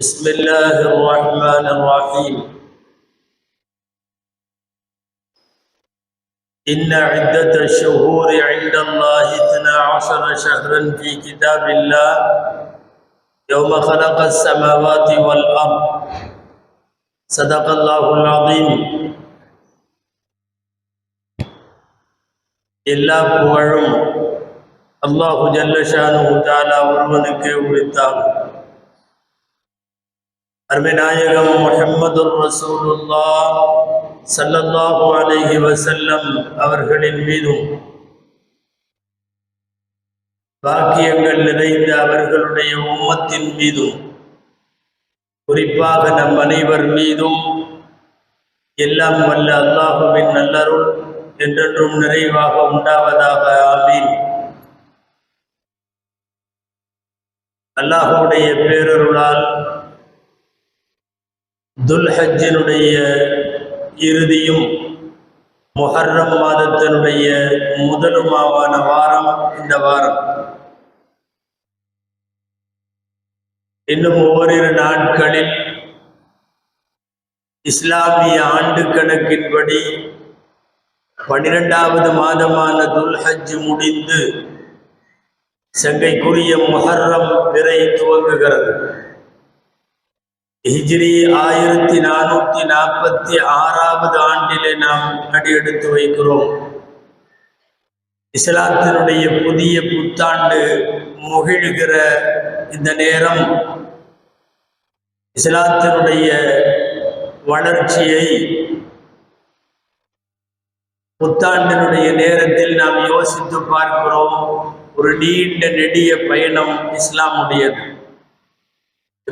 بسم الله الرحمن الرحيم إن عدة الشهور عند الله اثنا عشر شهرا في كتاب الله يوم خلق السماوات والأرض صدق الله العظيم எல்லா புகழும் அல்லாஹு ஜல்லஷானு தாலா ஒருவனுக்கே உரித்தாகும் அருமைநாயகம் முஹம்மது ரசூலுல்லா சல்லல்லாஹு அலைஹி வசல்லம் அவர்களின் மீதும் பாக்கியங்கள் நிறைந்த அவர்களுடைய உம்மத்தின் மீதும் குறிப்பாக நம் அனைவர் மீதும் எல்லாம் வல்ல அல்லாஹுவின் நல்லருள் என்றென்றும் நிறைவாக உண்டாவதாக ஆமீன் அல்லாஹுடைய பேரருளால் துல்ஹஜ்ஜினுடைய இறுதியும் முஹர்ரம் மாதத்தினுடைய முதலுமாவான வாரம் இந்த வாரம். இன்னும் ஓரிரு நாட்களில் இஸ்லாமிய ஆண்டு கணக்கின்படி பனிரெண்டாவது மாதமான துல்ஹஜ் முடிந்து செங்கைக்குரிய முஹர்ரம் விரை துவங்குகிறது. ஹிஜ்ரி ஆயிரத்தி நானூத்தி நாற்பத்தி ஆறாவது ஆண்டிலே நாம் அடியெடுத்து வைக்கிறோம். இஸ்லாத்தினுடைய புதிய புத்தாண்டு முகிழ்கிற இந்த நேரம் இஸ்லாத்தினுடைய வளர்ச்சியை புத்தாண்டினுடைய நேரத்தில் நாம் யோசித்து பார்க்கிறோம். ஒரு நீண்ட நெடிய பயணம் இஸ்லாமுடையது.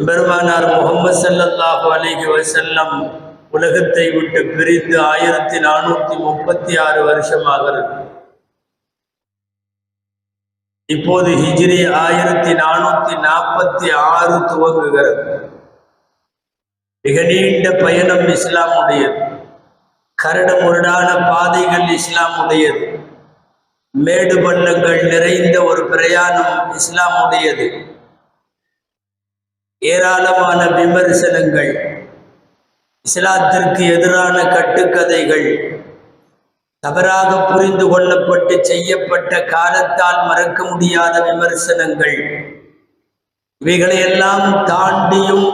பெருமானார் முகமது சல்லல்லாஹு அலிஹி வசல்லம் உலகத்தை விட்டு பிரிந்து ஆயிரத்தி நானூத்தி முப்பத்தி ஆறு வருஷமாகிறது. இப்போது ஹிஜ்ரி ஆயிரத்தி நானூத்தி நாற்பத்தி ஆறு துவங்குகிறது. மிக நீண்ட பயணம் இஸ்லாமுடையது. கரடு முரடான பாதைகள் இஸ்லாமுடையது. மேடு பள்ளங்கள் நிறைந்த ஒரு பிரயாணம் இஸ்லாமுடையது. ஏராளமான விமர்சனங்கள் இஸ்லாத்திற்கு எதிரான கட்டுக்கதைகள் தவறாக புரிந்து கொள்ளப்பட்டு செய்யப்பட்ட காலத்தால் மறக்க முடியாத விமர்சனங்கள் இவைகளையெல்லாம் தாண்டியும்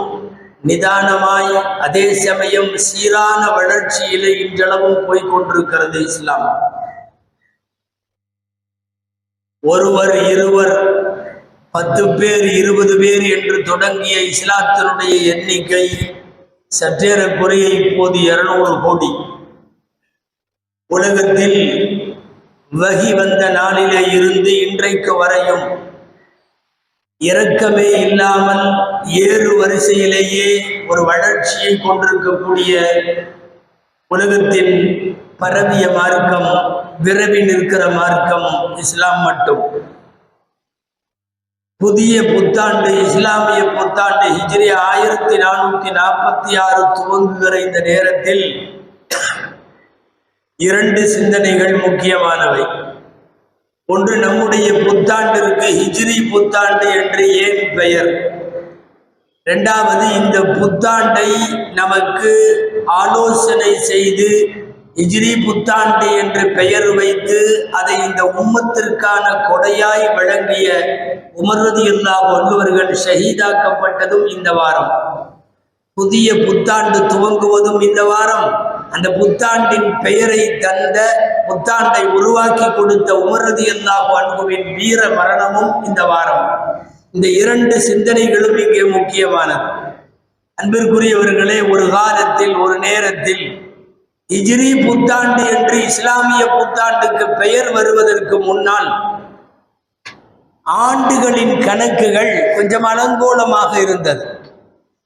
நிதானமாய் அதே சமயம் சீரான வளர்ச்சியிலே இன்றளவும் போய்கொண்டிருக்கிறது இஸ்லாம். ஒருவர் இருவர் பத்து பேர் இருபது பேர் என்று தொடங்கிய இஸ்லாத்தினுடைய எண்ணிக்கை சற்றேறக்குறைய இப்போது இருநூறு கோடி. உலகத்தில் வகி வந்த நாளிலே இருந்து இன்றைக்கு வரையும் இரக்கமே இல்லாமல் ஏறு வரிசையிலேயே ஒரு வளர்ச்சியை கொண்டிருக்கக்கூடிய உலகத்தின் பரவிய மார்க்கம் விரவி நிற்கிற மார்க்கம் இஸ்லாம் மட்டும். புதிய புத்தாண்டு இஸ்லாமிய புத்தாண்டு ஹிஜ்ரி ஆயிரத்தி நானூத்தி நாற்பத்தி ஆறு துவங்குகிற இந்த நேரத்தில் இரண்டு சிந்தனைகள் முக்கியமானவை. ஒன்று நம்முடைய புத்தாண்டிற்கு ஹிஜ்ரி புத்தாண்டு என்று ஏன் பெயர்? இரண்டாவது இந்த புத்தாண்டை நமக்கு ஆலோசனை செய்து இஜிரி புத்தாண்டு என்று பெயர் வைத்து அதை இந்த உம்மத்திற்கான கொடையாய் வழங்கிய உமர்வதி இல்லா ஒருவர்கள் ஷஹீதாக்கப்பட்டதும் இந்த வாரம். புதிய புத்தாண்டு துவங்குவதும் இந்த வாரம். அந்த புத்தாண்டின் பெயரை தந்த புத்தாண்டை உருவாக்கி கொடுத்த உமரதி அல்லாஹ் அன்புவின் வீர மரணமும் இந்த வாரம். இந்த இரண்டு சிந்தனைகளும் இங்கே முக்கியமானது. அன்பிற்குரியவர்களே ஒரு காலத்தில் ஒரு நேரத்தில் இஜிரி புத்தாண்டு என்று இஸ்லாமிய புத்தாண்டுக்கு பெயர் வருவதற்கு முன்னால் ஆண்டுகளின் கணக்குகள் கொஞ்சம் அலங்கோலமாக இருந்தது.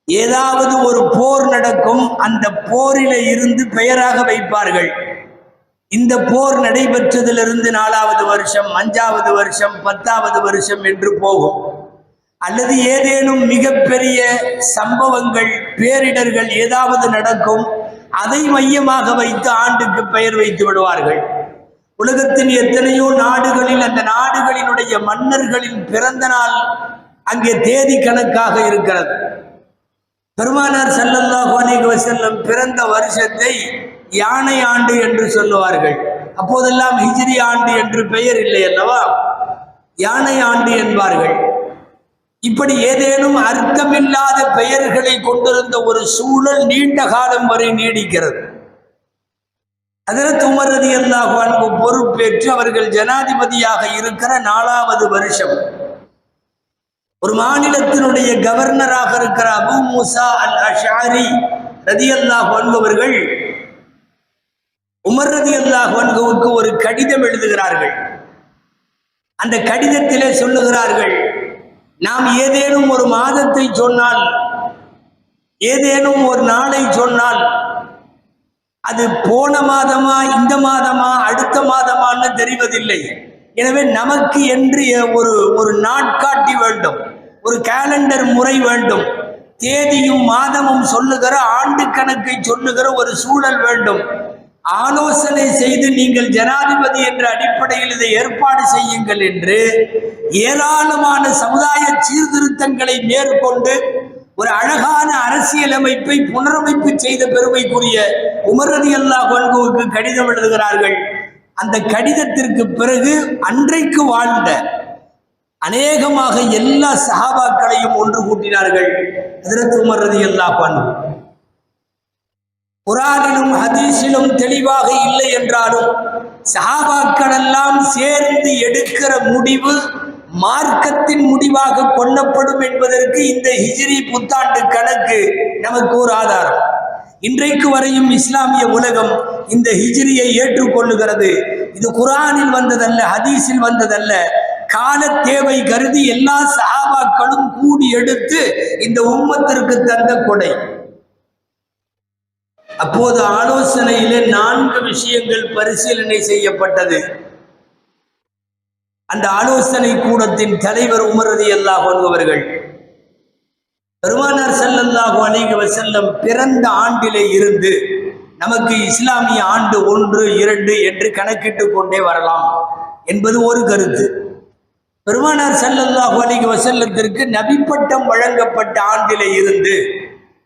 ஏதாவது ஒரு போர் நடக்கும் அந்த போரில இருந்து பெயராக வைப்பார்கள். இந்த போர் நடைபெற்றதிலிருந்து நாலாவது வருஷம் அஞ்சாவது வருஷம் பத்தாவது வருஷம் என்று போகும். அல்லது ஏதேனும் மிகப்பெரிய சம்பவங்கள் பேரிடர்கள் ஏதாவது நடக்கும் அதை மையமாக வைத்து ஆண்டுக்கு பெயர் வைத்து விடுவார்கள். உலகத்தின் எத்தனையோ நாடுகளில் அந்த நாடுகளினுடைய மன்னர்களின் பிறந்த நாள் அங்கே தேதி கணக்காக இருக்கிறது. பெருமானார் ஸல்லல்லாஹு அலைஹி பிறந்த வருஷத்தை யானை ஆண்டு என்று சொல்லுவார்கள். அப்போதெல்லாம் ஹிஜ்ரி ஆண்டு என்று பெயர் இல்லை அல்லவா? யானை ஆண்டு என்பார்கள். இப்படி ஏதேனும் அர்த்தமில்லாத பெயர்களை கொண்டிருந்த ஒரு சூழல் நீண்ட காலம் வரை நீடிக்கிறது. அதில் உமரதி அல்லாஹ் அன்பு பொறுப்பேற்று அவர்கள் ஜனாதிபதியாக இருக்கிற நாலாவது வருஷம். ஒரு மாநிலத்தினுடைய கவர்னராக இருக்கிற அபு மூசா அல் அஷாரி ரதி அல்லாஹ் என்பவர்கள் உமர் ரதி அல்லாஹ் அன்புவுக்கு ஒரு கடிதம் எழுதுகிறார்கள். அந்த கடிதத்திலே சொல்லுகிறார்கள் நாம் ஏதேனும் ஒரு மாதத்தை சொன்னால் ஏதேனும் ஒரு நாளை சொன்னால் அது போன மாதமா இந்த மாதமா அடுத்த மாதமான்னு தெரிவதில்லை. எனவே நமக்கு என்று ஒரு ஒரு நாட்காட்டி வேண்டும் ஒரு கேலண்டர் முறை வேண்டும் தேதியும் மாதமும் சொல்லுகிற ஆண்டு கணக்கை சொல்லுகிற ஒரு சூழல் வேண்டும். ஆலோசனை செய்து நீங்கள் ஜனாதிபதி என்ற அடிப்படையில் இதை ஏற்பாடு செய்யுங்கள் என்று ஏராளமான சமுதாய சீர்திருத்தங்களை மேற்கொண்டு ஒரு அழகான அரசியலமைப்பை புனரமைப்பு செய்த பெருமைக்குரிய உமரதி அல்லா கொன்குவுக்கு கடிதம் எழுதுகிறார்கள். அந்த கடிதத்திற்கு பிறகு அன்றைக்கு வாழ்ந்த அநேகமாக எல்லா சஹாபாக்களையும் ஒன்று கூட்டினார்கள். ஹதரத் உமர் ரதி அல்லா குரானிலும் ஹதீஸிலும் தெளிவாக இல்லை என்றாலும் சஹாபாக்கள் எல்லாம் சேர்ந்து எடுக்கிற முடிவு மார்க்கத்தின் முடிவாக கொள்ளப்படும் என்பதற்கு இந்த ஹிஜ்ரி புத்தாண்டு கணக்கு நமக்கு ஒரு ஆதாரம். இன்றைக்கு வரையும் இஸ்லாமிய உலகம் இந்த ஹிஜ்ரியை ஏற்றுக்கொள்ளுகிறது. இது குரானில் வந்ததல்ல ஹதீஸில் வந்ததல்ல. கால தேவை கருதி எல்லா சஹாபாக்களும் கூடி எடுத்து இந்த உம்மத்திற்கு தந்த கொடை. அப்போது ஆலோசனையிலே நான்கு விஷயங்கள் பரிசீலனை செய்யப்பட்டது. அந்த ஆலோசனை கூடத்தின் தலைவர் உமரதி அல்லாஹ் அவர்கள் பெருமானார் ஸல்லல்லாஹு அலைஹி செல்லம் பிறந்த ஆண்டிலே இருந்து நமக்கு இஸ்லாமிய ஆண்டு ஒன்று இரண்டு என்று கணக்கிட்டு கொண்டே வரலாம் என்பது ஒரு கருத்து. பெருமானார் ஸல்லல்லாஹு அலைஹி வசல்லத்திற்கு நபிப்பட்டம் வழங்கப்பட்ட ஆண்டிலே இருந்து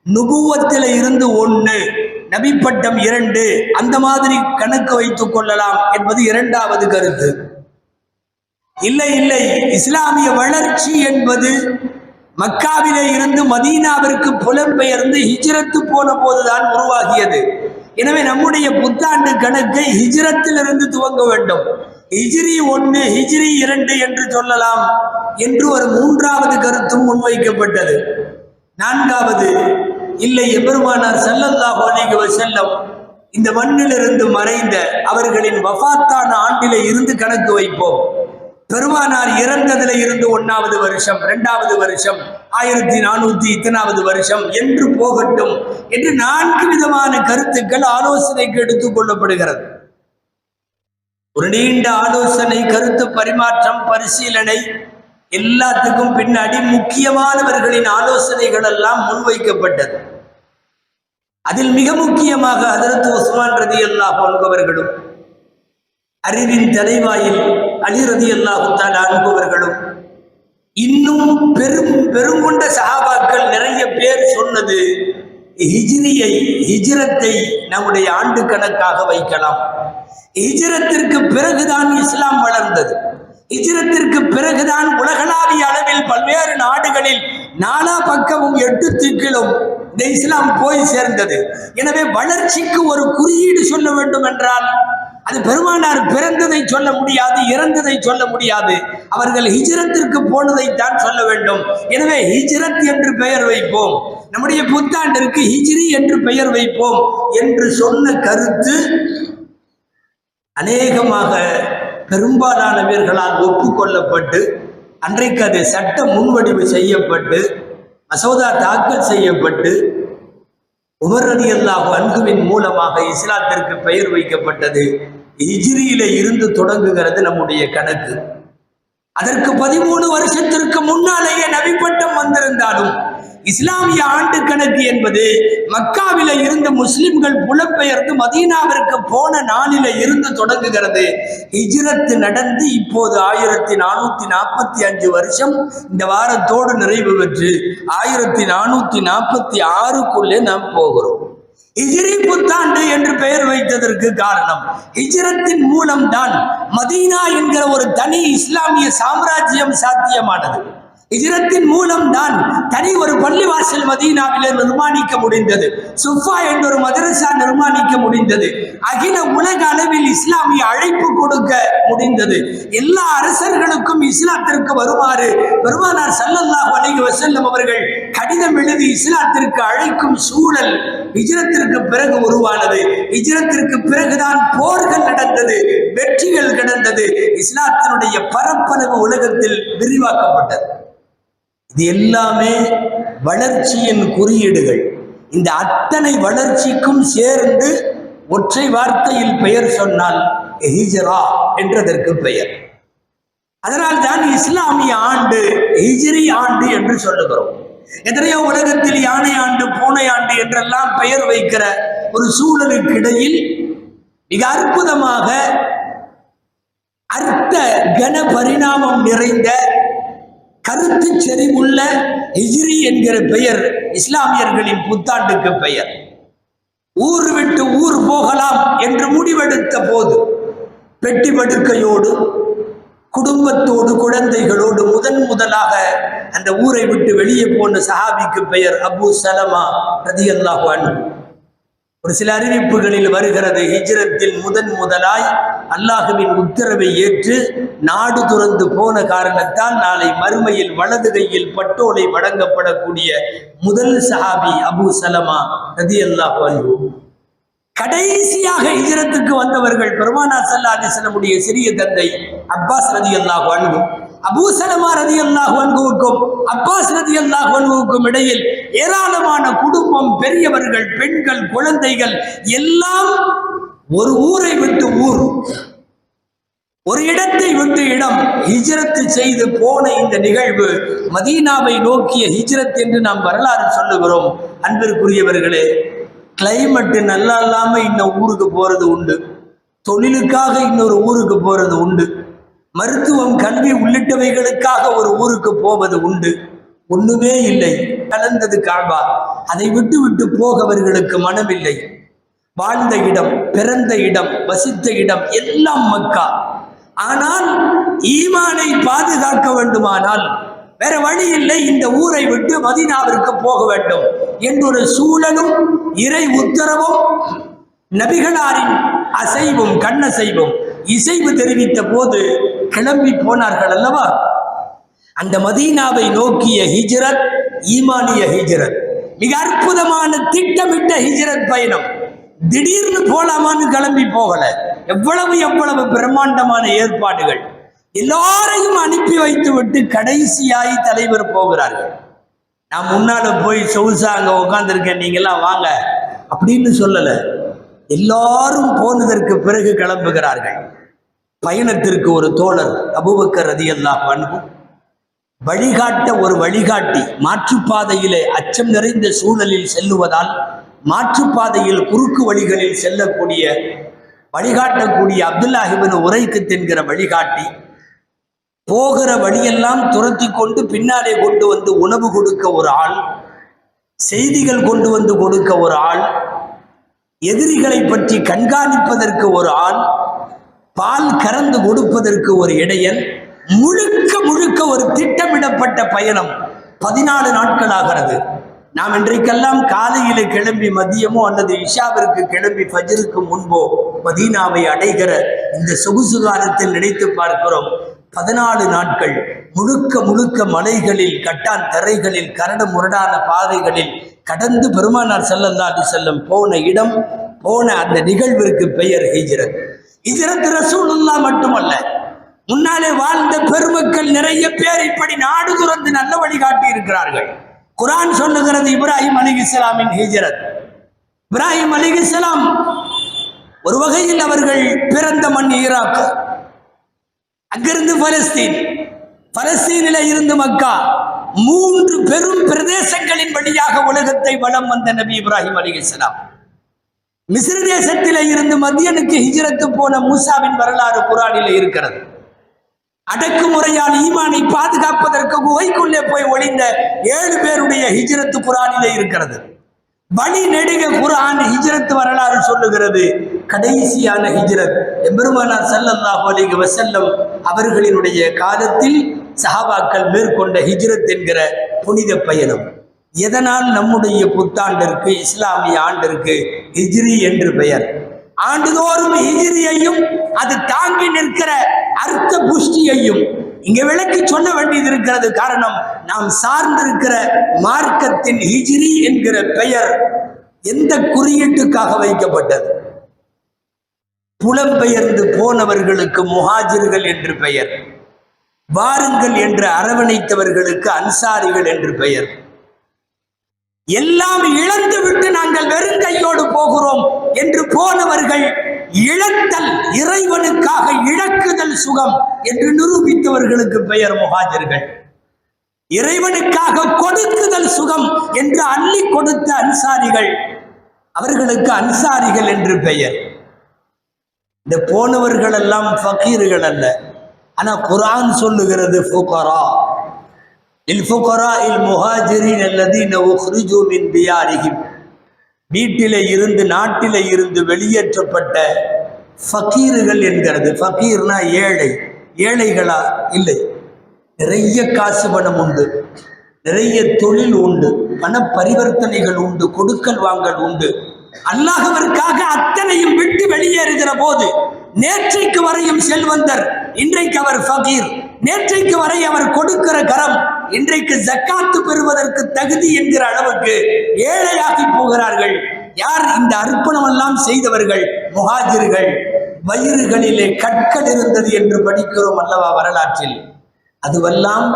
நுகுவத்தில் இருந்து ஒன்று நபிப்பட்டம் இரண்டு. அந்த மாதிரி கணக்கு வைத்துக் கொள்ளலாம் என்பது இரண்டாவது கருத்து. இல்லை இல்லை. இஸ்லாமிய வளர்ச்சி என்பது மக்காவிலே இருந்து மதீனாவிற்கு புலம்பெயர்ந்து ஹிஜ்ரத்து போன போதுதான் உருவாகியது. எனவே நம்முடைய புத்தாண்டு கணக்கை ஹிஜ்ரத்திலிருந்து துவங்க வேண்டும். ஹிஜ்ரி ஒன்று ஹிஜ்ரி இரண்டு என்று சொல்லலாம் என்று ஒரு மூன்றாவது கருத்தும் முன்வைக்கப்பட்டது. நான்காவது இல்லை எபெருமானார் ஸல்லல்லாஹு அலைஹி செல்லம் இந்த மண்ணிலிருந்து மறைந்த அவர்களின் வஃபாத்தான ஆண்டிலே இருந்து கணக்கு வைப்போம். பெருமானார் இறந்ததுல இருந்து ஒன்னாவது வருஷம் இரண்டாவது வருஷம் ஆயிரத்தி நானூத்தி இத்தனாவது வருஷம் என்று போகட்டும் என்று நான்கு விதமான கருத்துக்கள் ஆலோசனைக்கு எடுத்துக் கொள்ளப்படுகிறது. ஒரு நீண்ட ஆலோசனை கருத்து பரிமாற்றம் பரிசீலனை எல்லாத்துக்கும் பின்னாடி முக்கியமானவர்களின் ஆலோசனைகள் எல்லாம் முன்வைக்கப்பட்டது. அதில் மிக முக்கியமாக அதரத்து உஸ்மான் ரதி அல்லாஹ் போன்றவர்களும் அறிவின் தலைவாயில் அலி ரதி அல்லாஹுத்தான் அனுபவர்களும் இன்னும் பெரும் பெருங்கொண்ட சகாபாக்கள் நிறைய பேர் சொன்னது ஹிஜ்ரியை ஹிஜ்ரத்தை நம்முடைய ஆண்டு கணக்காக வைக்கலாம். ஹிஜ்ரத்திற்கு பிறகுதான் இஸ்லாம் வளர்ந்தது. ஹிஜ்ரத்திற்கு பிறகுதான் உலகளாவிய அளவில் பல்வேறு நாடுகளில் நாலா பக்கமும் எட்டு திக்கிலும் இந்த இஸ்லாம் போய் சேர்ந்தது. எனவே வளர்ச்சிக்கு ஒரு குறியீடு சொல்ல வேண்டும் என்றால் அது பெருமானார் பிறந்ததை சொல்ல முடியாது இறந்ததை சொல்ல முடியாது. அவர்கள் ஹிஜரத்திற்கு போனதை தான் சொல்ல வேண்டும். எனவே ஹிஜ்ரத் என்று பெயர் வைப்போம். நம்முடைய புத்தாண்டிற்கு ஹிஜ்ரி என்று பெயர் வைப்போம் என்று சொன்ன கருத்து அநேகமாக பெரும்பாலானவர்களால் ஒப்புக்கொள்ளப்பட்டு அன்றைக்கு அது சட்ட முன்வடிவு செய்யப்பட்டு மசோதா தாக்கல் செய்யப்பட்டு உமர் அல்லாஹ் அன்குவின் மூலமாக இஸ்லாத்திற்கு பெயர் வைக்கப்பட்டது. இஜிரியில இருந்து தொடங்குகிறது நம்முடைய கணக்கு. அதற்கு பதிமூணு வருஷத்திற்கு முன்னாலேயே நவிப்பட்டம் வந்திருந்தாலும் இஸ்லாமிய ஆண்டு கணக்கு என்பது மக்காவில இருந்த முஸ்லிம்கள் புலம்பெயர்ந்து மதீனாவிற்கு போன நாளில இருந்து தொடங்குகிறது. ஹிஜ்ரத்து நடந்து இப்போது ஆயிரத்தி நானூத்தி நாற்பத்தி அஞ்சு வருஷம் இந்த வாரத்தோடு நிறைவு பெற்று ஆயிரத்தி நானூத்தி நாற்பத்தி ஆறுக்குள்ளே நாம் போகிறோம். ஹிஜ்ரி புத்தாண்டு என்று பெயர் வைத்ததற்கு காரணம் ஹிஜ்ரத்தின் மூலம்தான் மதீனா என்கிற ஒரு தனி இஸ்லாமிய சாம்ராஜ்யம் சாத்தியமானது. இஜரத்தின் மூலம் தான் தனி ஒரு பள்ளிவாசல் மதீனாவிலே நிர்மாணிக்க முடிந்தது. சுஃபா என்ற ஒரு மதரசா நிர்மாணிக்க முடிந்தது. அகில உலக அளவில் இஸ்லாமிய அழைப்பு கொடுக்க முடிந்தது. எல்லா அரசர்களுக்கும் இஸ்லாத்திற்கு வருமாறு பெருமானார் சல்லல்லா அலைஹி வசல்லம் அவர்கள் கடிதம் எழுதி இஸ்லாத்திற்கு அழைக்கும் சூழல் இஜரத்திற்கு பிறகு உருவானது. இஜரத்திற்கு பிறகுதான் போர்கள் நடந்தது வெற்றிகள் கிடந்தது. இஸ்லாத்தினுடைய பரப்பளவு உலகத்தில் விரிவாக்கப்பட்டது. இது எல்லாமே வளர்ச்சியின் குறியீடுகள். இந்த அத்தனை வளர்ச்சிக்கும் சேர்ந்து ஒற்றை வார்த்தையில் பெயர் சொன்னால் ஹிஜ்ரா என்றதற்கு பெயர். அதனால் தான் இஸ்லாமிய ஆண்டு ஹிஜ்ரி ஆண்டு என்று சொல்லுகிறோம். எத்தனையோ உலகத்தில் யானை ஆண்டு பூனை ஆண்டு என்றெல்லாம் பெயர் வைக்கிற ஒரு சூழலுக்கு இடையில் மிக அற்புதமாக அர்த்த கன பரிணாமம் நிறைந்த கருத்து செறிவுள்ள ஹிஜ்ரி என்கிற பெயர் இஸ்லாமியர்களின் புத்தாண்டுக்கு பெயர். ஊர் விட்டு ஊர் போகலாம் என்று முடிவெடுத்த போது பெட்டி படுக்கையோடு குடும்பத்தோடு குழந்தைகளோடு முதன் முதலாக அந்த ஊரை விட்டு வெளியே போன சஹாபிக்கு பெயர் அபு சலமா ரதியல்லாஹு அன்ஹு. ஒரு சில அறிவிப்புகளில் வருகிறது ஹிஜ்ரத்தில் முதன் முதலாய் அல்லாஹுவின் உத்தரவை ஏற்று நாடு துறந்து போன காரணத்தால் நாளை மறுமையில் வலது கையில் பட்டோலை வழங்கப்படக்கூடிய முதல் சஹாபி அபு சலமா ரதி அல்லாஹ் கடைசியாக ஹிஜ்ரத்துக்கு வந்தவர்கள் பெருமானா சல்லா அலிஸ்லமுடைய சிறிய தந்தை அப்பாஸ் ரதி அல்லாஹ் அபூசலமா ரதி அல்லாஹ் அன்புவுக்கும் அப்பாஸ் ரதி அல்லாஹ் அன்புவுக்கும் இடையில் ஏராளமான குடும்பம் பெரியவர்கள் பெண்கள் குழந்தைகள் எல்லாம் ஒரு ஊரை விட்டு ஊர். ஒரு இடத்தை விட்டு இடம். ஹிஜ்ரத்து செய்து போன இந்த நிகழ்வு மதீனாவை நோக்கிய ஹிஜ்ரத் என்று நாம் வரலாறு சொல்லுகிறோம். அன்பிற்குரியவர்களே கிளைமேட் நல்லா இல்லாம இன்னும் ஊருக்கு போறது உண்டு. தொழிலுக்காக இன்னொரு ஊருக்கு போறது உண்டு. மருத்துவம் கல்வி உள்ளிட்டவைகளுக்காக ஒரு ஊருக்கு போவது உண்டு. ஒண்ணுமே இல்லை. கலந்தது காபா. அதை விட்டு விட்டு போகவர்களுக்கு மனமில்லை. வாழ்ந்த இடம் பிறந்த இடம் வசித்த இடம் எல்லாம் மக்கா. ஆனால் ஈமானை பாதுகாக்க வேண்டுமானால் வேற வழி இல்லை. இந்த ஊரை விட்டு மதினாவிற்கு போக வேண்டும் என்றொரு சூழலும் இறை உத்தரவும் நபிகளாரின் அசைவும் கண்ணசைவும் இசைவு தெரிவித்த போது கிளம்பி போனார்கள் அல்லவா? அந்த மதீனாவை நோக்கிய ஹிஜ்ரத் ஈமானிய ஹிஜ்ரத். மிக அற்புதமான திட்டமிட்ட ஹிஜ்ரத் பயணம். திடீர்னு போலாமான்னு கிளம்பி போகல. எவ்வளவு எவ்வளவு பிரம்மாண்டமான ஏற்பாடுகள். எல்லாரையும் அனுப்பி வைத்து விட்டு கடைசியாய் தலைவர் போகிறார்கள். நான் முன்னால போய் சொகுசா அங்க உட்காந்துருக்கேன் நீங்கெல்லாம் வாங்க. அப்படின்னு சொல்லல. எல்லாரும் போனதற்கு பிறகு கிளம்புகிறார்கள். பயணத்திற்கு ஒரு தோழர் அபுபக்கர் ரதியல்லாஹு அன்பு வழிகாட்ட ஒரு வழிகாட்டி மாற்றுப்பாதையிலே அச்சம் நிறைந்த சூழலில் செல்லுவதால் மாற்றுப்பாதையில் குறுக்கு வழிகளில் செல்லக்கூடிய வழிகாட்டக்கூடிய அப்துல்லாஹிபின் உரைக்கு தென்கிற வழிகாட்டி போகிற வழியெல்லாம் துரத்தி கொண்டு பின்னாலே கொண்டு வந்து உணவு கொடுக்க ஒரு ஆள் செய்திகள் கொண்டு வந்து கொடுக்க ஒரு ஆள் எதிரிகளை பற்றி கண்காணிப்பதற்கு ஒரு ஆள் பால் கறந்து கொடுப்பதற்கு ஒரு இடையன் முழுக்க முழுக்க ஒரு திட்டமிடப்பட்ட பயணம் பதினாலு நாட்கள் ஆகிறது. நாம் இன்றைக்கெல்லாம் காலையிலே கிளம்பி மதியமோ அல்லது இஷாவிற்கு கிளம்பி ஃபஜருக்கு முன்போ மதீனாவை அடைகிற இந்த சொகுசு காலத்தில் நினைத்து பார்க்கிறோம். பதினாலு நாட்கள் முழுக்க முழுக்க மலைகளில் கட்டான் தரைகளில் கரடு முரடான பாதைகளில் கடந்து பெருமானார் ஸல்லல்லாஹு செல்லும் போன இடம் போன அந்த நிகழ்விற்கு பெயர் ஹிஜ்ரத். ஹிஜ்ரத் ரசூலுல்லா மட்டுமல்ல முன்னாலே வாழ்ந்த பெருமக்கள் நிறைய பேர் இப்படி நாடு துறந்து நல்ல வழிகாட்டி இருக்கிறார்கள் குரான் சொல்லுகிறது இப்ராஹிம் அலிகிஸ்லாமின் ஹிஜரத். இப்ராஹிம் அலிகிஸ்லாம் ஒரு வகையில் அவர்கள் பிறந்த மண் ஈராக். அங்கிருந்து பலஸ்தீன். பலஸ்தீனில இருந்து மக்கா. மூன்று பெரும் பிரதேசங்களின் வழியாக உலகத்தை வலம் வந்த நபி இப்ராஹிம் அலிகிஸ்லாம் மிஸ்ர தேசத்திலே இருந்து மதியனுக்கு ஹிஜரத்து போன மூசாவின் வரலாறு குரானில் இருக்கிறது. அடக்குமுறையால் ஈமானை பாதுகாப்பதற்கு குகைக்குள்ளே போய் ஒளிந்த ஏழு பேருடைய ஹிஜரத்து குரானிலே இருக்கிறது. வழி நெடுக குரான் ஹிஜரத் வரலாறு சொல்லுகிறது. கடைசியான ஹிஜரத். எம்பெருமானார் ஸல்லல்லாஹு அலிக வசல்லம் அவர்களினுடைய காலத்தில் சஹாபாக்கள் மேற்கொண்ட ஹிஜ்ரத் என்கிற புனித பயணம். எதனால் நம்முடைய புத்தாண்டிற்கு இஸ்லாமிய ஆண்டிற்கு ஹிஜ்ரி என்று பெயர்? ஆண்டுதோறும் ஹிஜ்ரியையும் அது தாங்கி நிற்கிற அர்த்த புஷ்டியையும் இங்க விளக்கி சொல்ல வேண்டியது இருக்கிறது காரணம் நாம் சார்ந்திருக்கிற மார்க்கத்தின் ஹிஜ்ரி என்கிற பெயர் எந்த குறியீட்டுக்காக வைக்கப்பட்டது? புலம்பெயர்ந்து போனவர்களுக்கு முஹாஜிர்கள் என்று பெயர் வாருங்கள் என்று அரவணைத்தவர்களுக்கு அன்சாரிகள் என்று பெயர். எல்லாம் இழந்து விட்டு நாங்கள் வெறுங்கையோடு போகிறோம் என்று போனவர்கள் இழத்தல் இறைவனுக்காக இழக்குதல் சுகம் என்று நிரூபித்தவர்களுக்கு பெயர் முஹாஜர்கள் இறைவனுக்காக கொடுக்குதல் சுகம் என்று அள்ளி கொடுத்த அன்சாரிகள் அவர்களுக்கு அன்சாரிகள் என்று பெயர். இந்த போனவர்கள் எல்லாம் ஃபக்கீர்கள் அல்ல. ஆனா குரான் சொல்லுகிறது ஃபுகரா. இல் ஃபுகரா இல் முஹாஜிரின் அல்லதீன உஹ்ரிஜு மின் தியாரிஹிம் வீட்டிலே இருந்து நாட்டில இருந்து வெளியேற்றப்பட்ட ஃபக்கீர்கள் என்கிறது. ஃபக்கீர்னா ஏழை. ஏழைகளா? இல்லை. நிறைய காசு பணம் உண்டு. நிறைய தொழில் உண்டு. பண பரிவர்த்தனைகள் உண்டு. கொடுக்கல் வாங்கல் உண்டு. அல்லாஹவருக்காக அத்தனையும் விட்டு வெளியேறுகிற போது நேற்றைக்கு வரையும் செல்வந்தர் இன்றைக்கு அவர் ஃபகீர். நேற்றைக்கு வரை அவர் கொடுக்கிற கரம் இன்றைக்கு ஜக்காத்து பெறுவதற்கு தகுதி என்கிற அளவுக்கு ஏழையாகி போகிறார்கள். யார் இந்த அர்ப்பணம் எல்லாம் செய்தவர்கள்? முகாஜிர்கள் வயிறுகளிலே கற்கள் இருந்தது என்று படிக்கிறோம் அல்லவா வரலாற்றில். அதுவெல்லாம்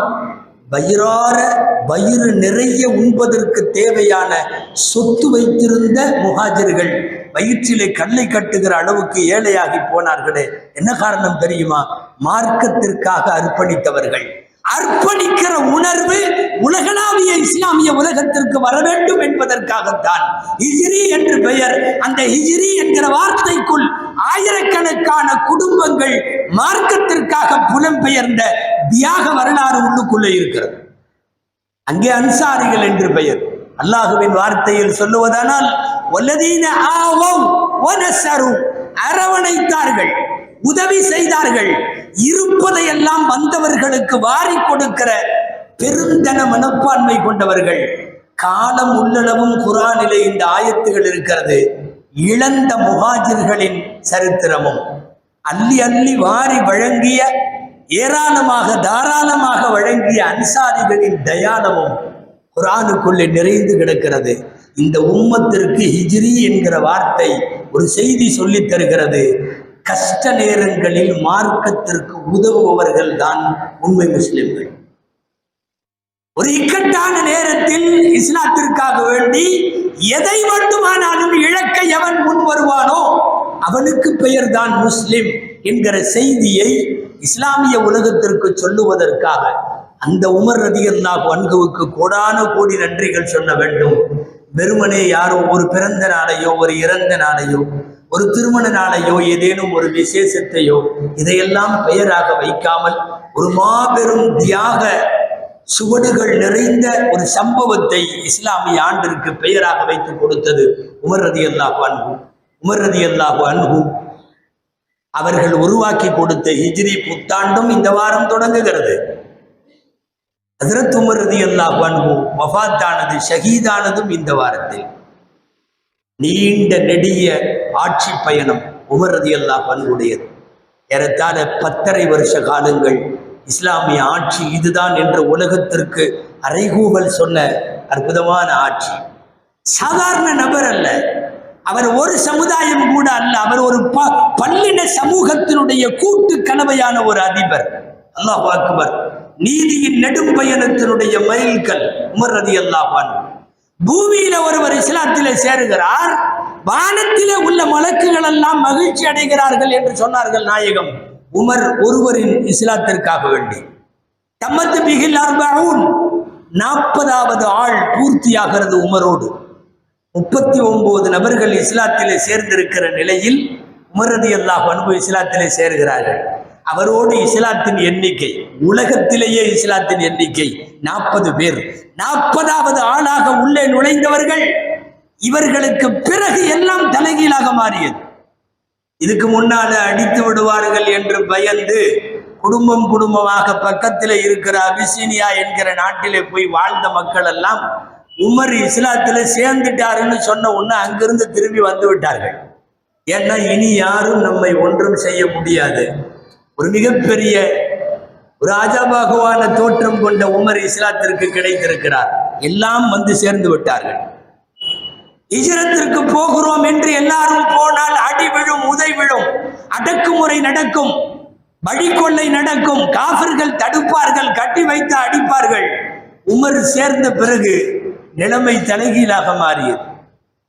வயிறார வயிறு நிறைய உண்பதற்கு தேவையான சொத்து வைத்திருந்த முகாஜிர்கள் வயிற்றிலே கல்லை கட்டுகிற அளவுக்கு ஏழையாகி போனார்களே. என்ன காரணம் தெரியுமா? மார்க்கத்திற்காக அர்ப்பணித்தவர்கள். அர்ப்பணிக்கிற உணர்வு உலகளாவிய இஸ்லாமிய உலகத்திற்கு வர வேண்டும் என்பதற்காகத்தான். ஹிஜ்ரி என்று பெயர். அந்த ஹிஜ்ரி என்கிற வார்த்தைக்குள் ஆயிரக்கணக்கான குடும்பங்கள் மார்க்கத்திற்காக புலம்பெயர்ந்த தியாக வரலாறு உள்ளுக்குள்ளே இருக்கிறது. அங்கே அன்சாரிகள் என்று பெயர். அல்லாஹுவின் வார்த்தையில் சொல்லுவதானால் அரவணைத்தார்கள். உதவி செய்தார்கள். இருப்பதையெல்லாம் வந்தவர்களுக்கு வாரி கொடுக்கிற பெருந்தன மனப்பான்மை கொண்டவர்கள். காலம் உள்ளளவும் குரானிலே இந்த ஆயத்துகள் இருக்கிறது. இழந்த முகாஜிர்களின் சரித்திரமும் அள்ளி அள்ளி வாரி வழங்கிய ஏராளமாக தாராளமாக வழங்கிய அன்சாரிகளின் தயானமும் குரானுக்குள்ளே நிறைந்து கிடக்கிறது. இந்த உம்மத்திற்கு ஹிஜ்ரி என்கிற வார்த்தை ஒரு செய்தி சொல்லித் தருகிறது. கஷ்ட நேரங்களில் மார்க்கத்திற்கு உதவுபவர்கள் தான் உண்மை முஸ்லிம்கள். ஒரு இக்கட்டான நேரத்தில் இஸ்லாத்திற்காக வேண்டி எதை வேண்டுமானாலும் இழக்க எவன் முன் வருவானோ அவனுக்கு பெயர் தான் முஸ்லிம் என்கிற செய்தியை இஸ்லாமிய உலகத்திற்கு சொல்லுவதற்காக அந்த உமர் ரதியல்லாஹு பன்குவுக்கு கோடான கோடி நன்றிகள் சொல்ல வேண்டும். வெறுமனே யாரோ ஒரு பிறந்த நாளையோ ஒரு இறந்த நாளையோ ஒரு திருமண நாளையோ ஏதேனும் ஒரு விசேஷத்தையோ இதையெல்லாம் பெயராக வைக்காமல் ஒரு மாபெரும் தியாக சுவடுகள் நிறைந்த ஒரு சம்பவத்தை இஸ்லாமிய ஆண்டிற்கு பெயராக வைத்து கொடுத்தது உமர் ரதி அல்லாஹு அன்பு உமர் ரதி அல்லாஹு அன்பு அவர்கள் உருவாக்கி கொடுத்த ஹிஜ்ரி புத்தாண்டும் இந்த வாரம் தொடங்குகிறது. ஹசரத் உமர் ரதி அல்லாஹு அன்பு வஃபாத்தானது ஷஹீதானதும் இந்த வாரத்தில். நீண்ட நெடிய ஆட்சி பயணம் உமரதி அல்லா பண்புடையது ஏறத்தாழ பத்தரை வருஷ காலங்கள் இஸ்லாமிய ஆட்சி இதுதான் என்ற உலகத்திற்கு அறைகூவல் சொன்ன அற்புதமான ஆட்சி. சாதாரண நபர் அல்ல. அவர் ஒரு சமுதாயம் கூட அல்ல. அவர் ஒரு ப- பல்லின சமூகத்தினுடைய கூட்டு கலவையான ஒரு அதிபர். அல்லாஹ் அக்பர். நீதியின் நெடும்பயணத்தினுடைய மைல்கல் உமர் ரதி அல்லாஹான் பூமியில ஒருவர் இஸ்லாத்திலே சேருகிறார் வானத்திலே உள்ள மலக்குகள் எல்லாம் மகிழ்ச்சி அடைகிறார்கள் என்று சொன்னார்கள் நாயகம். உமர் ஒருவரின் இஸ்லாத்திற்காக வேண்டி. தம்மத்து பிகில் நாற்பதாவது ஆள் பூர்த்தியாகிறது உமரோடு. முப்பத்தி ஒன்பது நபர்கள் இஸ்லாத்திலே சேர்ந்திருக்கிற நிலையில் உமரதி அல்லாஹ் அன்பு இஸ்லாத்திலே சேர்கிறார்கள். அவரோடு இஸ்லாத்தின் எண்ணிக்கை உலகத்திலேயே இஸ்லாத்தின் எண்ணிக்கை நாற்பது பேர். நாற்பதாவது ஆளாக உள்ளே நுழைந்தவர்கள் இவர்களுக்கு பிறகு எல்லாம் தலைகீழாக மாறியது. இதுக்கு முன்னால அடித்து விடுவார்கள் என்று பயந்து குடும்பம் குடும்பமாக பக்கத்தில் இருக்கிற அபிசீனியா என்கிற நாட்டிலே போய் வாழ்ந்த மக்கள் எல்லாம் உமர் இஸ்லாத்தில் சேர்ந்துட்டாருன்னு சொன்ன உடனே அங்கிருந்து திரும்பி வந்து விட்டார்கள். ஏன்னா இனி யாரும் நம்மை ஒன்றும் செய்ய முடியாது. ஒரு மிகப்பெரிய ஒரு ஆஜாபாகுவான தோற்றம் கொண்ட உமர் இஸ்லாத்திற்கு கிடைத்திருக்கிறார். எல்லாம் வந்து சேர்ந்து விட்டார்கள். இஜரத்திற்கு போகிறோம் என்று எல்லாரும் போனால் அடி விழும் உதை விழும் அடக்குமுறை நடக்கும் வழிகொள்ளை நடக்கும் காஃபிர்கள் தடுப்பார்கள் கட்டி வைத்து அடிப்பார்கள். உமர் சேர்ந்த பிறகு நிலைமை தலைகீழாக மாறியது.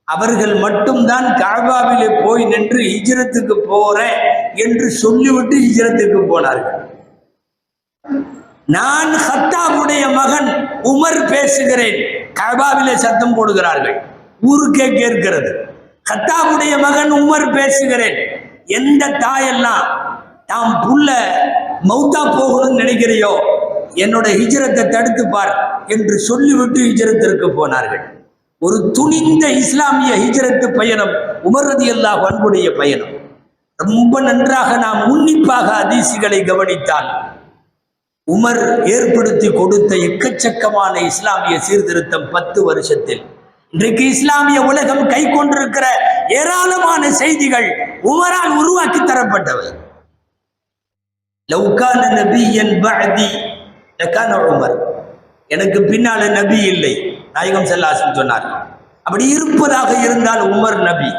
அவர்கள் மட்டும்தான் காபாவிலே போய் நின்று ஹிஜ்ரத்துக்கு போறேன் என்று சொல்லிவிட்டு ஹிஜ்ரத்துக்கு போனார்கள். நான் ஹத்தாவுடைய மகன் உமர் பேசுகிறேன். கபாவிலே சத்தம் போடுகிறார்கள். ஊருக்கே கேட்கிறது. ஹத்தாவுடைய மகன் உமர் பேசுகிறேன். எந்த தாயெல்லாம் தாம் புள்ள மௌத்தா போகணும்னு நினைக்கிறையோ? என்னோட ஹிஜரத்தை தடுத்து பார் என்று சொல்லிவிட்டு ஹிஜரத்திற்கு போனார்கள். ஒரு துணிந்த இஸ்லாமிய ஹிஜரத்து பயணம் உமரதி அல்லா அன்புடைய பயணம். ரொம்ப நன்றாக நாம் உன்னிப்பாக அதிசிகளை கவனித்தால் உமர் ஏற்படுத்தி கொடுத்த எக்கச்சக்கமான இஸ்லாமிய சீர்திருத்தம் பத்து வருஷத்தில். இன்றைக்கு இஸ்லாமிய உலகம் கை கொண்டிருக்கிற ஏராளமான செய்திகள் உமரால் உருவாக்கி தரப்பட்டவை. லவ்கான நபி என் லகான உமர். எனக்கு பின்னால நபி இல்லை. நாயகம் செல்லாசன் சொன்னார். அப்படி இருப்பதாக இருந்தால் உமர் நபி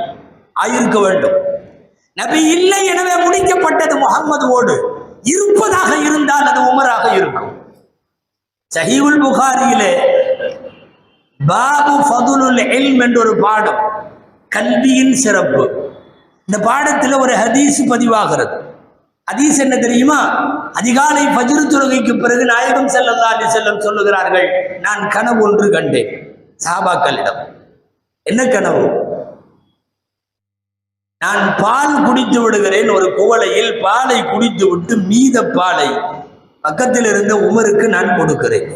ஆயிருக்க வேண்டும். நபி இல்லை எனவே முடிக்கப்பட்டது முகம்மதுவோடு இருப்பதாக இருந்தால் அது உமராக இருக்கும். சஹீவுல் புகாரியிலே பாபு ஃபதுலுல் எல்ம் என்ற ஒரு பாடம் கல்வியின் சிறப்பு. இந்த பாடத்தில் ஒரு ஹதீஸ் பதிவாகிறது. ஹதீஸ் என்ன தெரியுமா? அதிகாலை ஃபஜ்ரு தொழுகைக்கு பிறகு நாயகம் செல்லல்லா அலி செல்லம் சொல்லுகிறார்கள் நான் கனவு ஒன்று கண்டேன். சாபாக்களிடம் என்ன கனவு? நான் பால் குடித்து விடுகிறேன் ஒரு குவளையில் பாலை குடித்து விட்டு மீத பாலை பக்கத்தில் இருந்த உமருக்கு நான் கொடுக்கிறேன்.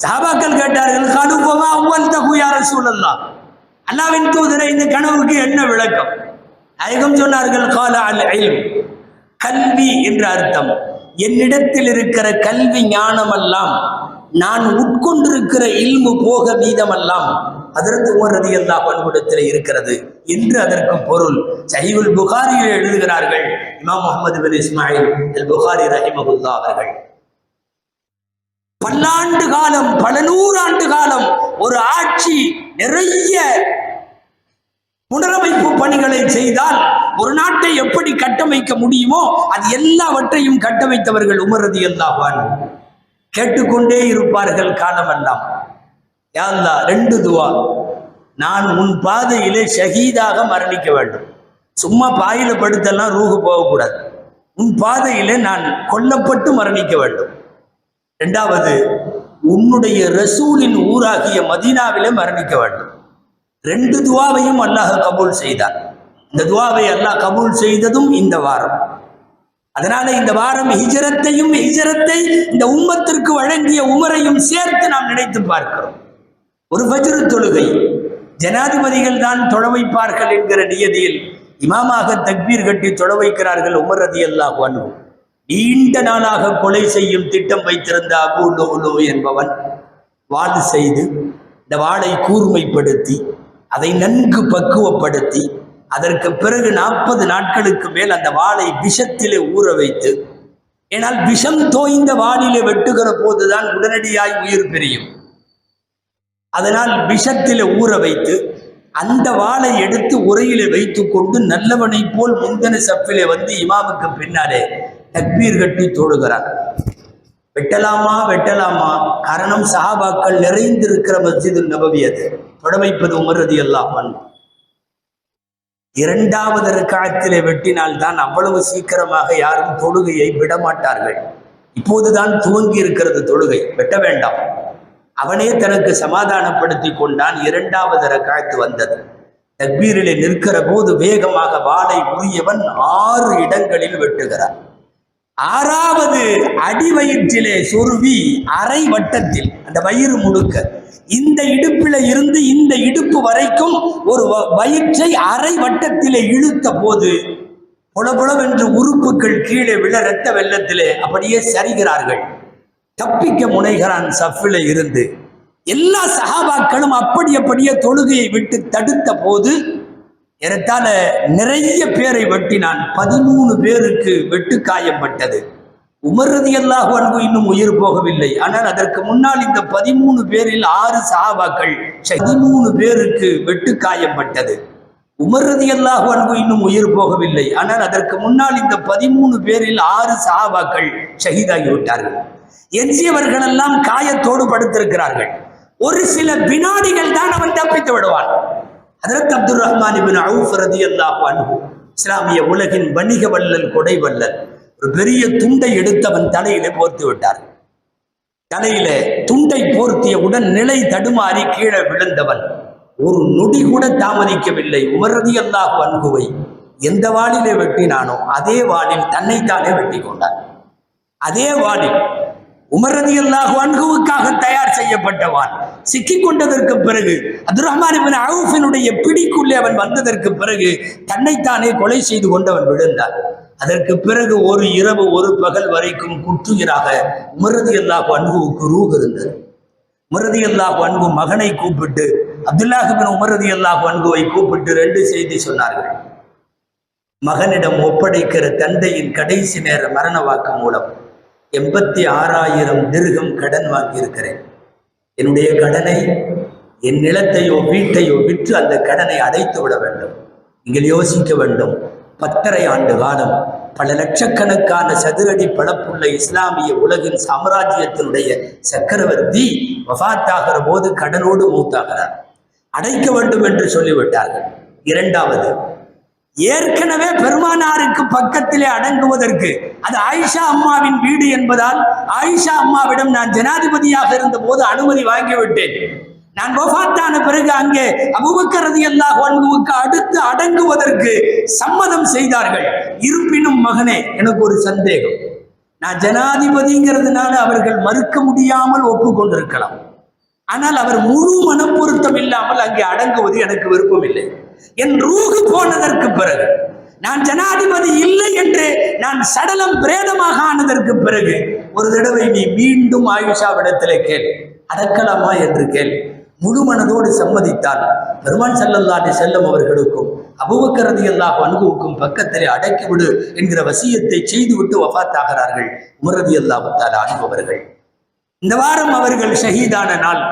சாபாக்கள் கேட்டார்கள் கடுப்பமா அவ்வளவு தகுயார சூழல்லாம் அல்லாவின் தூதரை இந்த கனவுக்கு என்ன விளக்கம்? அழகம் சொன்னார்கள் கால அல் இல்ம். கல்வி என்ற அர்த்தம். என்னிடத்தில் இருக்கிற கல்வி ஞானமெல்லாம் நான் உட்கொண்டிருக்கிற இல்மு போக வீதமெல்லாம் அதற்கு உமர் ரதி அல்லா பண்புடத்தில் இருக்கிறது என்று அதற்கு பொருள். சஹீவுல் புகாரியில் எழுதுகிறார்கள் இமாம் முகமது பின் இஸ்மாயில் அல் புகாரி ரஹிமகுல்லா அவர்கள். பல்லாண்டு காலம் பல நூறாண்டு காலம் ஒரு ஆட்சி நிறைய புனரமைப்பு பணிகளை செய்தால் ஒரு நாட்டை எப்படி கட்டமைக்க முடியுமோ அது எல்லாவற்றையும் கட்டமைத்தவர்கள் உமரதி அல்லாஹான் கேட்டுக்கொண்டே இருப்பார்கள் காலமெல்லாம். யாழ்லா ரெண்டு துவா. நான் உன் பாதையிலே ஷஹீதாக மரணிக்க வேண்டும். சும்மா பாயில படுத்தெல்லாம் ரூகு போகக்கூடாது. உன் பாதையிலே நான் கொல்லப்பட்டு மரணிக்க வேண்டும். இரண்டாவது உன்னுடைய ரசூலின் ஊராகிய மதீனாவிலே மரணிக்க வேண்டும். ரெண்டு துவாவையும் அல்லாஹ் கபூல் செய்தார். இந்த துவாவை அல்லாஹ் கபூல் செய்ததும் இந்த வாரம். அதனால இந்த வாரம் ஹிஜரத்தையும் ஹிஜரத்தை இந்த உம்மத்திற்கு வழங்கிய உமரையும் சேர்த்து நாம் நினைத்து பார்க்கிறோம். ஒரு ஃபஜ்ரு தொழுகை. ஜனாதிபதிகள் தான் தொட வைப்பார்கள் என்கிற நியதியில் இமாமாக தக்பீர் கட்டி தொழ வைக்கிறார்கள் உமர் ரதி அல்லாஹ் நீண்ட நாளாக கொலை செய்யும் திட்டம் வைத்திருந்த அபு லோ என்பவன் வாது செய்து இந்த வாளை கூர்மைப்படுத்தி அதை நன்கு பக்குவப்படுத்தி அதற்கு பிறகு நாற்பது நாட்களுக்கு மேல் அந்த வாளை விஷத்திலே ஊற வைத்து ஏனால் விஷம் தோய்ந்த வாளிலே வெட்டுகிற போதுதான் உடனடியாய் உயிர் பிரியும். அதனால் விஷத்திலே ஊற வைத்து அந்த வாளை எடுத்து உரையிலே வைத்துக்கொண்டு நல்லவனை போல் முந்தன சப்பிலே வந்து இமாமுக்கு பின்னாலே தக்பீர் கட்டி தொழுகிறார். வெட்டலாமா வெட்டலாமா? காரணம் சஹாபாக்கள் நிறைந்திருக்கிற மஸ்ஜிது நபவி அது. தொட வைப்பது உமரது எல்லாம் இரண்டாவது ரக்காயத்திலே வெட்டினால் தான் அவ்வளவு சீக்கிரமாக யாரும் தொழுகையை விடமாட்டார்கள். இப்போதுதான் துவங்கி இருக்கிறது தொழுகை. வெட்ட வேண்டாம். அவனே தனக்கு சமாதானப்படுத்தி கொண்டான். இரண்டாவது ரக்காயத்து வந்தது. தக்பீரிலே நிற்கிற போது வேகமாக வாளை உரியவன் ஆறு இடங்களில் வெட்டுகிறான். ஆறாவது அடி வயிற்றிலே சொருவி அரை வட்டத்தில் அந்த வயிறு முழுக்க இந்த இடுப்பில இருந்து இந்த இடுப்பு வரைக்கும் ஒரு வ- வயிற்றை அரை வட்டத்திலே இழுத்த போது புலபுலவென்று உறுப்புகள் கீழே விழ இரத்த வெள்ளத்திலே அப்படியே சரிகிறார்கள். தப்பிக்க முனைகிறான் சஃபில இருந்து. எல்லா சகாபாக்களும் அப்படி அப்படியே தொழுகையை விட்டு தடுத்த போது ஏறத்தாழ நிறைய பேரை வெட்டினான். பதிமூணு பேருக்கு வெட்டு காயப்பட்டது. உமர்றது அல்லாஹ் அன்பு இன்னும் உயிர் போகவில்லை. ஆனால் அதற்கு முன்னால் இந்த பதிமூணு பேரில் ஆறு சஹாபாக்கள் பதிமூணு பேருக்கு வெட்டு காயப்பட்டது. உமர்றது அல்லாஹ் அன்பு இன்னும் உயிர் போகவில்லை. ஆனால் அதற்கு முன்னால் இந்த பதிமூணு பேரில் ஆறு சஹாபாக்கள் ஷஹீதாகி விட்டார்கள் எஞ்சியவர்கள் எல்லாம் காயத்தோடு படுத்திருக்கிறார்கள். ஒரு சில வினாடிகள் தான் அவன் தப்பித்து விடுவான். அதற்கு அப்துல் ரஹ்மான் இபின் அவுஃப் ரதியல்லாஹு அன்பு இஸ்லாமிய உலகின் வணிக வல்லல் கொடை வல்லல் பெரிய துண்டை எடுத்தவன் தலையிலே போர்த்து விட்டார் தலையில துண்டை போர்த்தியவுடன் நிலை தடுமாறி கீழே விழுந்தவன். ஒரு நொடி கூட தாமதிக்கவில்லை. உமரதி அல்லாஹ் அன்புவை எந்த வாளிலே வெட்டினானோ அதே வாளில் தன்னைத்தானே வெட்டி கொண்டான். அதே வாளில் உமரதி அல்லாஹ் அன்குவுக்காக தயார் செய்யப்பட்டவான் சிக்கிக் கொண்டதற்கு பிறகு அப்துல் ரஹ்மான் அவுஃபினுடைய பிடிக்குள்ளே அவன் வந்ததற்கு பிறகு தன்னைத்தானே கொலை செய்து கொண்டவன் விழுந்தான். அதற்கு பிறகு ஒரு இரவு ஒரு பகல் வரைக்கும் குற்றுயிராக மிருதி அல்லாஹ் அன்புவுக்கு ரூக் இருந்தது மிருதி அல்லாஹ் அன்பு மகனை கூப்பிட்டு அப்துல்லாஹிபின் உமரதி அல்லாஹ் அன்புவை கூப்பிட்டு ரெண்டு செய்தி சொன்னார்கள். மகனிடம் ஒப்படைக்கிற தந்தையின் கடைசி நேர மரண வாக்கு மூலம் எண்பத்தி ஆறாயிரம் திருகம் கடன் வாங்கியிருக்கிறேன். என்னுடைய கடனை என் நிலத்தையோ வீட்டையோ விற்று அந்த கடனை அடைத்து விட வேண்டும். நீங்கள் யோசிக்க வேண்டும். பத்தரை ஆண்டு காலம் பல லட்சக்கணக்கான சதுரடி பழப்புள்ள இஸ்லாமிய உலகின் சாம்ராஜ்யத்தினுடைய சக்கரவர்த்தி வஃத்தாகிற போது கடனோடு மூத்தாகிறார். அடைக்க வேண்டும் என்று சொல்லிவிட்டார்கள். இரண்டாவது ஏற்கனவே பெருமானாருக்கு பக்கத்திலே அடங்குவதற்கு அது ஆயிஷா அம்மாவின் வீடு என்பதால் ஆயிஷா அம்மாவிடம் நான் ஜனாதிபதியாக இருந்த போது அனுமதி வாங்கிவிட்டேன். நான் வஃபாத்தான பிறகு அங்கே அபுபக்கரதி அல்லாஹ் அன்புவுக்கு அடுத்து அடங்குவதற்கு சம்மதம் செய்தார்கள். இருப்பினும் மகனே எனக்கு ஒரு சந்தேகம். நான் ஜனாதிபதிங்கிறதுனால அவர்கள் மறுக்க முடியாமல் ஒப்புக்கொண்டிருக்கலாம். ஆனால் அவர் முழு மனப்பொருத்தம் இல்லாமல் அங்கே அடங்குவது எனக்கு விருப்பமில்லை. என் ரூகு போனதற்கு பிறகு நான் ஜனாதிபதி இல்லை என்று நான் சடலம் பிரேதமாக ஆனதற்கு பிறகு ஒரு தடவை நீ மீண்டும் ஆயுஷாவிடத்திலே கேள். அடக்கலாமா என்று கேள். முழு மனதோடு சம்மதித்தால் பெருமான் செல்லல்லாடி செல்லும் அவர்களுக்கும் அபுபக்கரதி அல்லாஹ் அனுபவுக்கும் பக்கத்திலே அடக்கிவிடு என்கிற வசியத்தை செய்துவிட்டு வஃபாத்தாகிறார்கள் உமரதி அல்லாஹால அனுபவர்கள் இந்த வாரம் அவர்கள் ஷஹீதான நாள்.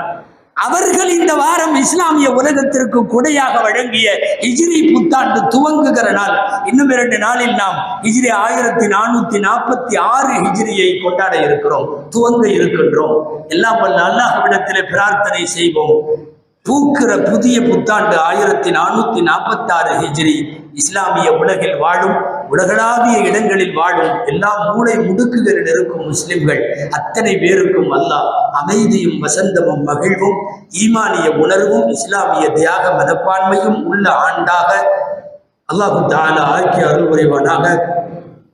அவர்கள் இந்த வாரம் இஸ்லாமிய உலகத்திற்கு கொடையாக வழங்கிய ஹிஜ்ரி புத்தாண்டு துவங்குகிற நாள். இன்னும் இரண்டு நாளில் நாம் ஹிஜ்ரி ஆயிரத்தி நானூத்தி நாற்பத்தி ஆறு ஹிஜ்ரியை கொண்டாட இருக்கிறோம் துவங்க இருக்கின்றோம். எல்லாம் வல்ல அல்லாஹ்விடத்திலே பிரார்த்தனை செய்வோம். பூக்கிற புதிய புத்தாண்டு ஆயிரத்தி நானூத்தி நாற்பத்தாறு ஹிஜ்ரி இஸ்லாமிய உலகில் வாழும். உலகளாவிய இடங்களில் வாழும் எல்லா மூளை முடுக்குகளில் இருக்கும் முஸ்லிம்கள் அத்தனை பேருக்கும் அல்லாஹ் அமைதியும் வசந்தமும் மகிழ்வும் ஈமானிய உணர்வும் இஸ்லாமிய தியாக மனப்பான்மையும் உள்ள ஆண்டாக அல்லாஹு தாலா ஆக்கி அருள் புரிவானாக.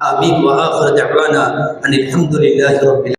ஆமீன். வஆஹிரு தஅவானா அனில் ஹம்துலில்லாஹி ரப்பில்